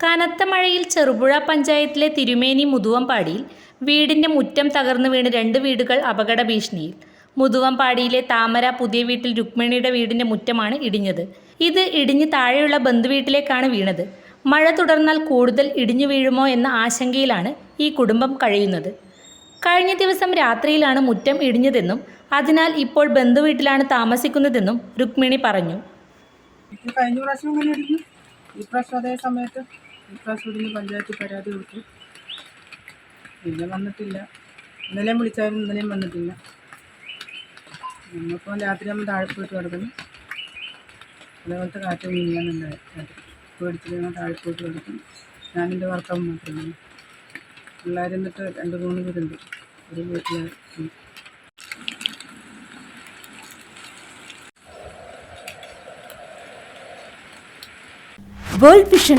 കനത്ത മഴയിൽ ചെറുപുഴ പഞ്ചായത്തിലെ തിരുമേനി മുതുവമ്പാടിയിൽ വീടിന്റെ മുറ്റം തകർന്നു വീണ് രണ്ട് വീടുകൾ അപകട ഭീഷണിയിൽ മുതുവമ്പാടിയിലെ താമര പുതിയ വീട്ടിൽ രുക്മിണിയുടെ വീടിന്റെ മുറ്റമാണ് ഇടിഞ്ഞത്. ഇത് ഇടിഞ്ഞ് താഴെയുള്ള ബന്ധുവീട്ടിലേക്കാണ് വീണത്. മഴ തുടർന്നാൽ കൂടുതൽ ഇടിഞ്ഞു വീഴുമോ എന്ന ആശങ്കയിലാണ് ഈ കുടുംബം കഴിയുന്നത്. കഴിഞ്ഞ ദിവസം രാത്രിയിലാണ് മുറ്റം ഇടിഞ്ഞതെന്നും അതിനാൽ ഇപ്പോൾ ബന്ധുവീട്ടിലാണ് താമസിക്കുന്നതെന്നും രുക്മിണി പറഞ്ഞു. കഴിഞ്ഞ പ്രാവശ്യം ഇങ്ങനെ ഇടിഞ്ഞു? ഈ പ്രാവശ്യം അതേ സമയത്ത്? ഇടിഞ്ഞ് പഞ്ചായത്തിൽ പരാതി കൊടുത്തു. പിന്നെ വന്നിട്ടില്ല. ഇന്നലെയും വിളിച്ചായിരുന്നു ഇന്നലെയും വന്നിട്ടില്ല. നമ്മളിപ്പോൾ രാത്രി നമ്മൾ താഴെ പോയിട്ട് കിടക്കുന്നു. അതേപോലത്തെ കാറ്റ് രാത്രി പേടിച്ചിട്ട് ഞങ്ങൾ താഴെ പോയിട്ട് കിടക്കും ഞാനെന്റെ ഭർത്താവ് മാത്രമേ പിള്ളേർ എന്നിട്ട് രണ്ട് മൂന്ന് പേരുണ്ട്. ഒരു വീട്ടിൽ വേൾഡ് വിഷൻ